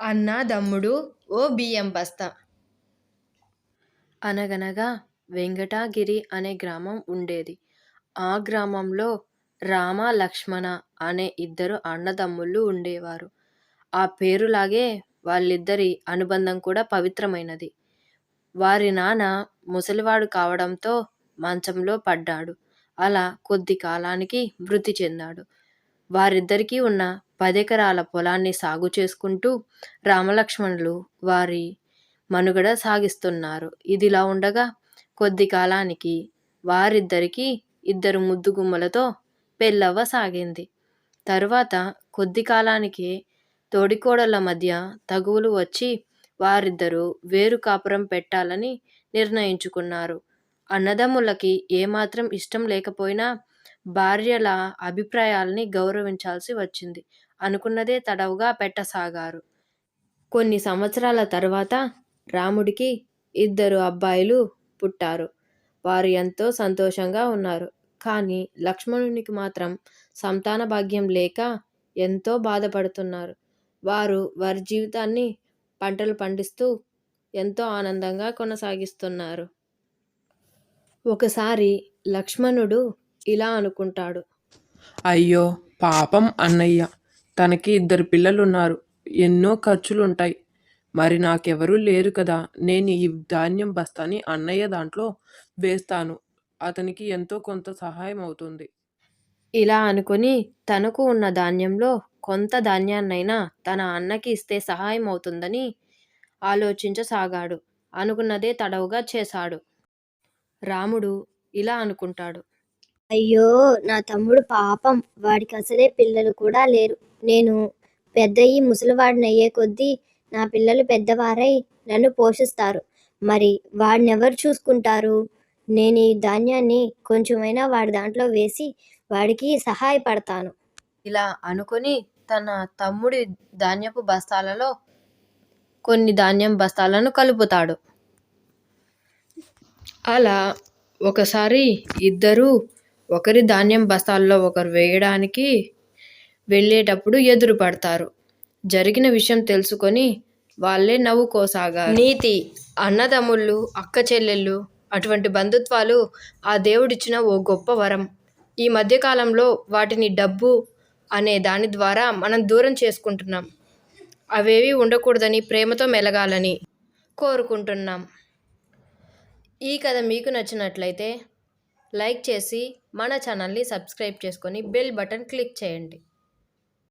అన్నాదమ్ముడు ఓ బియ్యం బస్తా అనగనగా వెంకటగిరి అనే గ్రామం ఉండేది. ఆ గ్రామంలో రామ, లక్ష్మణ అనే ఇద్దరు అన్నదమ్ముళ్ళు ఉండేవారు. ఆ పేరులాగే వాళ్ళిద్దరి అనుబంధం కూడా పవిత్రమైనది. వారి నాన్న ముసలివాడు కావడంతో మంచంలో పడ్డాడు. అలా కొద్ది కాలానికి మృతి చెందాడు. వారిద్దరికీ ఉన్న పదెకరాల పొలాన్ని సాగు చేసుకుంటూ రామలక్ష్మణులు వారి మనుగడ సాగిస్తున్నారు. ఇదిలా ఉండగా కొద్ది కాలానికి వారిద్దరికీ ఇద్దరు ముద్దుగుమ్మలతో పెళ్ళవ్వసాగింది. తరువాత కొద్ది కాలానికే తోడికోడళ్ళ మధ్య తగువులు వచ్చి వారిద్దరూ వేరు కాపురం పెట్టాలని నిర్ణయించుకున్నారు. అన్నదమ్ములకి ఏమాత్రం ఇష్టం లేకపోయినా భార్యల అభిప్రాయాల్ని గౌరవించాల్సి వచ్చింది. అనుకున్నదే తడవుగా పెట్టసాగారు. కొన్ని సంవత్సరాల తర్వాత రాముడికి ఇద్దరు అబ్బాయిలు పుట్టారు. వారు ఎంతో సంతోషంగా ఉన్నారు. కానీ లక్ష్మణునికి మాత్రం సంతాన భాగ్యం లేక ఎంతో బాధపడుతున్నారు. వారు వారి జీవితాన్ని పంటలు పండిస్తూ ఎంతో ఆనందంగా కొనసాగిస్తున్నారు. ఒకసారి లక్ష్మణుడు ఇలా అనుకుంటాడు. అయ్యో పాపం అన్నయ్య తనకి ఇద్దరు పిల్లలున్నారు. ఎన్నో ఖర్చులుంటాయి. మరి నాకెవరూ లేరు కదా నేను ఈ ధాన్యం బస్తాని అన్నయ్య దాంట్లో వేస్తాను. అతనికి ఎంతో కొంత సహాయం అవుతుంది. ఇలా అనుకుని తనకు ఉన్న ధాన్యంలో కొంత ధాన్యాన్నైనా తన అన్నకి ఇస్తే సహాయం అవుతుందని ఆలోచించసాగాడు. అనుకున్నదే తడవుగా చేశాడు. రాముడు ఇలా అనుకుంటాడు. అయ్యో నా తమ్ముడు పాపం వాడికి అసలే పిల్లలు కూడా లేరు. నేను పెద్దయి ముసలివాడినయ్యే కొద్దీ నా పిల్లలు పెద్దవారై నన్ను పోషిస్తారు. మరి వాడినెవరు చూసుకుంటారు? నేను ఈ ధాన్యాన్ని కొంచెమైనా వాడి దాంట్లో వేసి వాడికి సహాయపడతాను. ఇలా అనుకుని తన తమ్ముడి ధాన్యపు బస్తాలలో కొన్ని ధాన్యం బస్తాలను కలుపుతాడు. అలా ఒకసారి ఇద్దరూ ఒకరి ధాన్యం బస్తాల్లో ఒకరు వేయడానికి వెళ్ళేటప్పుడు ఎదురుపడతారు. జరిగిన విషయం తెలుసుకొని వాళ్ళే నవ్వుకోసాగారు. నీతి అన్నదమ్ముళ్ళు, అక్కచెల్లెళ్ళు అటువంటి బంధుత్వాలు ఆ దేవుడిచ్చిన ఓ గొప్ప వరం. ఈ మధ్యకాలంలో వాటిని డబ్బు అనే దాని ద్వారా మనం దూరం చేసుకుంటున్నాం. అవేవి ఉండకూడదని ప్రేమతో మెలగాలని కోరుకుంటున్నాం. ఈ కథ మీకు నచ్చినట్లయితే లైక్ చేసి మన ఛానల్ని సబ్స్క్రైబ్ చేసుకొని బెల్ బటన్ క్లిక్ చేయండి.